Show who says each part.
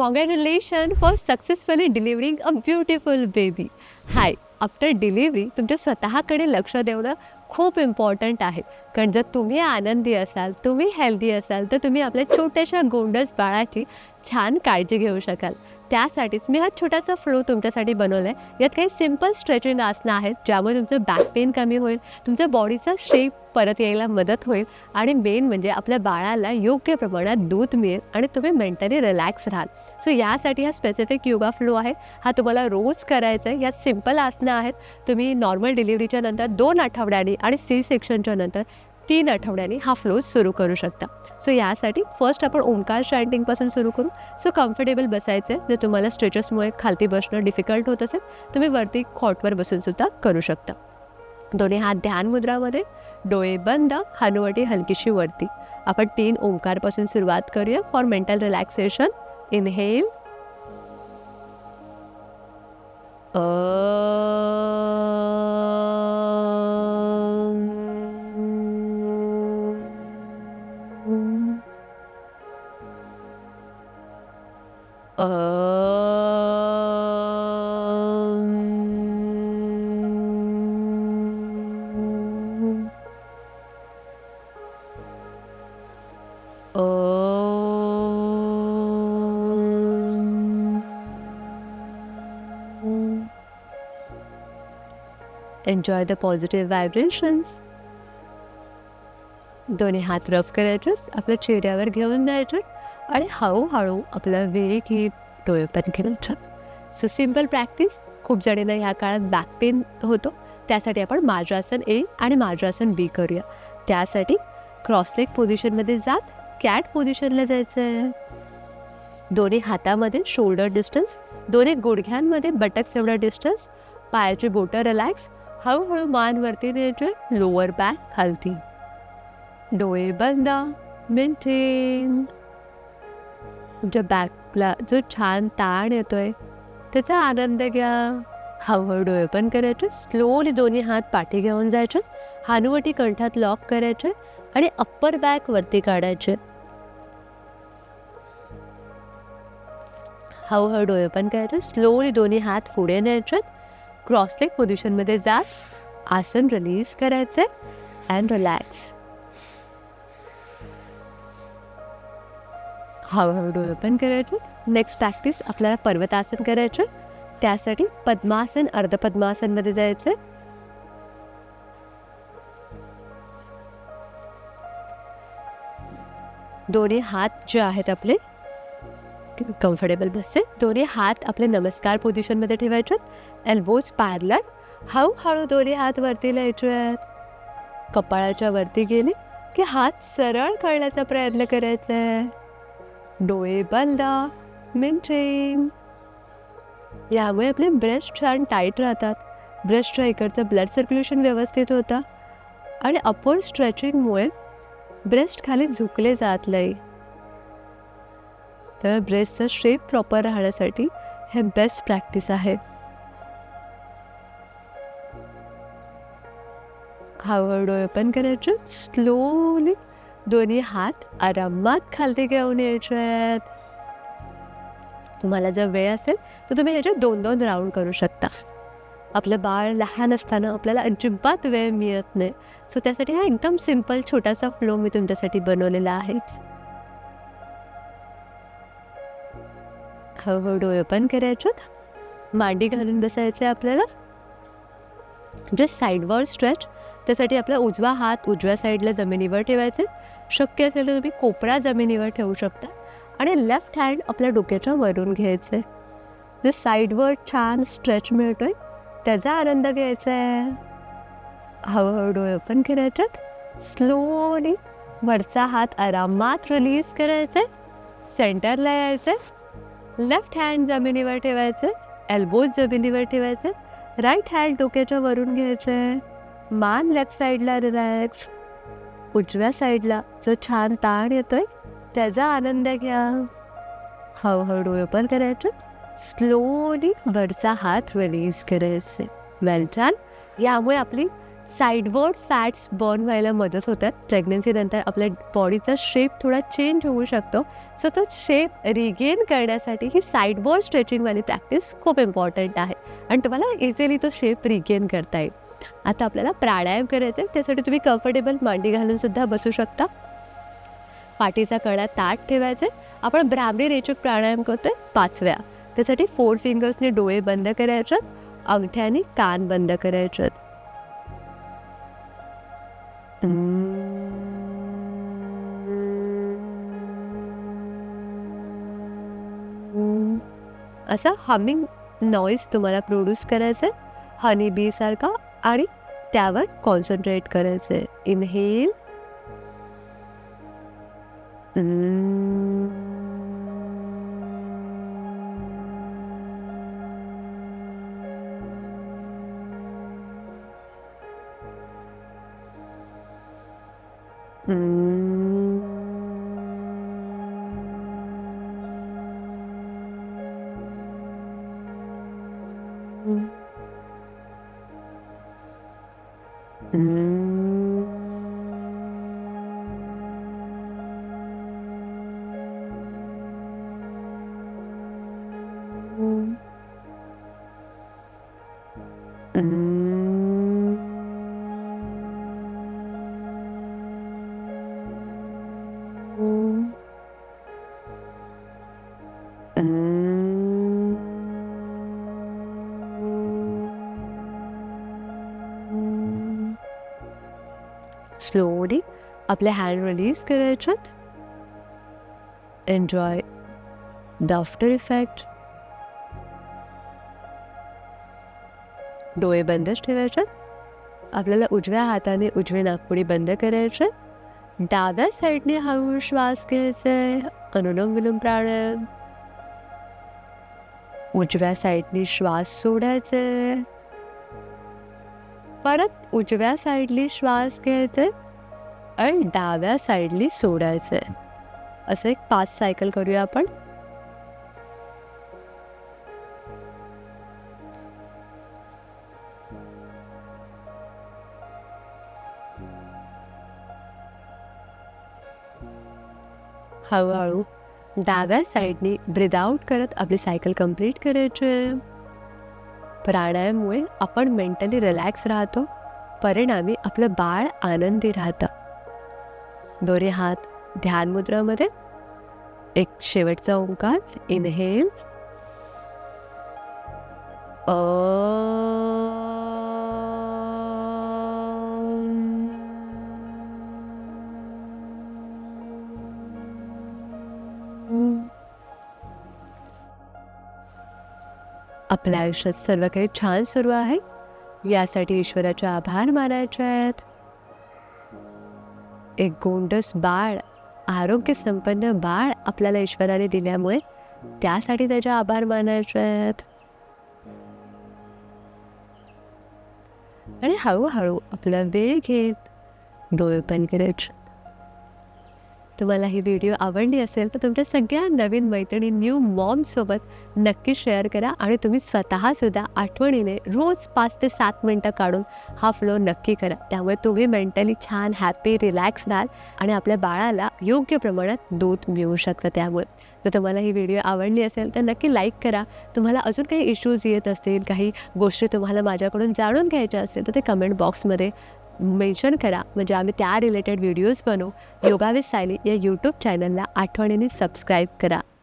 Speaker 1: Congratulation for successfully delivering a beautiful baby hi after delivery तुमच्या स्वतःकडे लक्ष देणं खूप इम्पॉर्टंट आहे. कारण जर तुम्ही आनंदी असाल तुम्ही हेल्दी असाल तर तुम्ही आपल्या छोट्याशा गोंडस बाळाची छान काळजी घेऊ शकाल. त्यासाठीच मी हा छोटासा फ्लो तुमच्यासाठी बनवला आहे यात काही सिंपल स्ट्रेचिंग आसनं आहेत ज्यामुळे तुमचं बॅक पेन कमी होईल तुमच्या बॉडीचा शेप परत यायला मदत होईल आणि मेन म्हणजे आपल्या बाळाला योग्य प्रमाणात दूध मिळेल आणि तुम्ही मेंटली रिलॅक्स राहाल. सो यासाठी हा स्पेसिफिक योगा फ्लो आहे. हा तुम्हाला रोज करायचा आहे. यात सिंपल आसनं आहेत. तुम्ही नॉर्मल डिलिव्हरीच्या नंतर दोन आठवड्यांनी आणि सी सेक्शनच्या नंतर तीन आठवड्यांनी हा फ्लो सुरू करू शकता. सो यासाठी फर्स्ट आपण ओंकार चांटिंगपासून सुरू करू. सो कम्फर्टेबल बसायचं आहे जर तुम्हाला स्ट्रेचेसमुळे खालती बसणं डिफिकल्ट होत असेल तुम्ही वरती खॉटवर बसूनसुद्धा करू शकता. दोन्ही हात ध्यान मुद्रामध्ये. डोळे बंद हानुवटी हलकीशी वरती. आपण तीन ओंकारपासून सुरुवात करूया for mental relaxation inhale enjoy the positive vibrations दोन्ही हात रफ करायचेच आपल्या चेहऱ्यावर घेऊन जायचे आणि हळूहळू आपला वेग ही डोळे पण करायचं सो सिंपल प्रॅक्टिस खूप जणींना ह्या काळात बॅक पेन होतो. त्यासाठी आपण मार्जासन ए आणि मार्जासन बी करूया. त्यासाठी क्रॉसलेग पोझिशनमध्ये जात कॅट पोझिशनला जायचं आहे दोन्ही हातामध्ये शोल्डर डिस्टन्स दोन्ही गुडघ्यांमध्ये बटक्स एवढा डिस्टन्स पायाची बोटं रिलॅक्स हळूहळू मान वरती द्यायचे लोअर बॅक खालती डोळे बंद मेंटेन तुमच्या बॅकला जो छान ताण येतोय त्याचा आनंद घ्या. हळूहळू डोळे पण करायचे स्लोली दोन्ही हात पाठी घेऊन जायचे हानुवटी कंठात लॉक करायचे आणि अप्पर बॅक वरती काढायचे. हळूहळू डोळे पण करायचे स्लोली दोन्ही हात पुढे न्यायचे क्रॉसलेग पोझिशनमध्ये जात आसन रिलीज करायचे अँड रिलॅक्स हळूहळू डोळे ओपन करायचे. नेक्स्ट प्रॅक्टिस आपल्याला पर्वतासन करायचं. त्यासाठी पद्मासन अर्धपद्मासनमध्ये जायचं. दोन्ही हात जे आहेत आपले कम्फर्टेबल बसेल. दोन्ही हात आपले नमस्कार पोझिशनमध्ये ठेवायचे एल्बोज पार्लर हळूहळू दोन्ही हात वरती लिहायचे आहेत कपाळाच्या वरती गेले की हात सरळ करण्याचा प्रयत्न करायचा. आहे डोळे बंद. मेंटेन यामुळे आपले ब्रेस्ट छान टाईट राहतात. ब्रेस्टच्या इकडचं ब्लड सर्क्युलेशन व्यवस्थित होतं. आणि अपोर स्ट्रेचिंगमुळे ब्रेस्ट खाली झुकले जात नाही. तर ब्रेस्टचा शेप प्रॉपर राहण्यासाठी हे बेस्ट प्रॅक्टिस आहे. हळूहळू डोळे ओपन करायचे स्लोली दोन्ही हात आरामात खालती घेऊन यायचे आहेत तुम्हाला जर वेळ असेल तर तुम्ही ह्याच्यात दोन दोन राऊंड करू शकता. आपलं बाळ लहान असताना आपल्याला अजिबात वेळ मिळत नाही. सो त्यासाठी हा एकदम सिंपल छोटासा फ्लो मी तुमच्यासाठी बनवलेला आहे. हळूहळू डोळे पण करायचे मांडी घालून बसायचे आपल्याला. जस्ट साईडवर स्ट्रेच त्यासाठी आपला उजवा हात उजव्या साईडला जमिनीवर ठेवायचे. शक्य असेल तर तुम्ही कोपरा जमिनीवर ठेवू शकता. आणि लेफ्ट हँड आपल्या डोक्याच्या वरून घ्यायचं. जे साईडवर छान स्ट्रेच मिळतो आहे त्याचा आनंद घ्यायचा आहे. हळूहळू डोळे ओपन करायच्यात स्लोली वरचा हात आरामात रिलीज करायचे. सेंटरला यायचं. लेफ्ट हँड जमिनीवर ठेवायचं एल्बोज जमिनीवर ठेवायचं राईट हँड डोक्याच्या वरून घ्यायचं. मान लेफ्ट साईडला रिलॅक्स उजव्या साईडला जो छान ताण येतोय त्याचा आनंद घ्या. हळूहळू डोळे ओपन करायचं. स्लोली वरचा हात रिलीज करायचे. वेल छान यामुळे आपली साईडवर्ड फॅट्स बर्न व्हायला मदत होतात. प्रेग्नन्सीनंतर आपल्या बॉडीचा शेप थोडा चेंज होऊ शकतो. सो तो शेप रिगेन करण्यासाठी ही साईडवर्ड स्ट्रेचिंगवाली प्रॅक्टिस खूप इम्पॉर्टंट आहे. आणि तुम्हाला इझिली तो शेप रिगेन करता येईल. आता आपल्याला प्राणायाम करायचा आहे त्यासाठी तुम्ही कम्फर्टेबल मांडी घालूनसुद्धा बसू शकता. पाठीचा कडा ताट ठेवायचे आपण ब्राह्मणी रेचक प्राणायाम करतोय पाचव्या त्यासाठी फोर फिंगर्सने डोळे बंद करायचे. अंगठ्याने कान बंद करायचे. असा हमिंग नॉईज तुम्हाला प्रोड्यूस करायचं आहे हनी बी सारखा आणि त्यावर कॉन्सन्ट्रेट करायचं आहे इनहेल स्लोली आपले हँड रिलीज करायच्यात. एन्जॉय द आफ्टर इफेक्ट डोळे बंदच ठेवायचे. आपल्याला उजव्या हाताने उजवे नागपुडी बंद करायचे. डाव्या साईडने हळूहळू श्वास घ्यायचे अनुलोम विलोम प्राणायाम. उजव्या साईडने श्वास सोडायचे परत उजव्या साईडली श्वास घ्यायचे आणि डाव्या साईडली सोडायचे असं एक पाच सायकल करूया आपण. हळूहळू डाव्या साईडनी ब्रिद आउट करत आपली सायकल कंप्लीट करायची. प्राणायाममुळे आपण मेंटली रिलॅक्स राहतो. परिणामी आपलं बाळ आनंदी राहतं. दोरे हात ध्यान मुद्रामध्ये. एक शेवटचा ओंकार. इनहेल आपल्या आयुष्यात सर्व काही छान सुरू आहे. यासाठी ईश्वराचे आभार मानायचे आहेत. एक गोंडस बाळ आरोग्य संपन्न बाळ आपल्याला ईश्वराने दिल्यामुळे त्यासाठी त्याचे आभार मानायचे आहेत. आणि हळूहळू आपला वेळ घेत डोळे पण करायचे तुम्हाला ही व्हिडिओ आवडली असेल तर तुमच्या सगळ्या नवीन मैत्रिणी न्यू मॉमसोबत नक्की शेअर करा आणि तुम्ही स्वतःसुद्धा आठवणीने रोज पाच ते सात मिनटं काढून हा फ्लो नक्की करा. त्यामुळे तुम्ही मेंटली छान हॅपी रिलॅक्स राहाल आणि आपल्या बाळाला योग्य प्रमाणात दूध मिळू शकतं त्यामुळे. जर तुम्हाला ही व्हिडिओ आवडली असेल तर नक्की लाईक करा. तुम्हाला अजून काही इश्यूज येत असतील काही गोष्टी तुम्हाला माझ्याकडून जाणून घ्यायच्या असतील तर ते कमेंट बॉक्समध्ये मेन्शन करा. म्हणजे आम्ही त्या रिलेटेड व्हिडिओज बनवू. योगा विथ सायली या यूट्यूब चॅनलला आठवणीने सबस्क्राईब करा.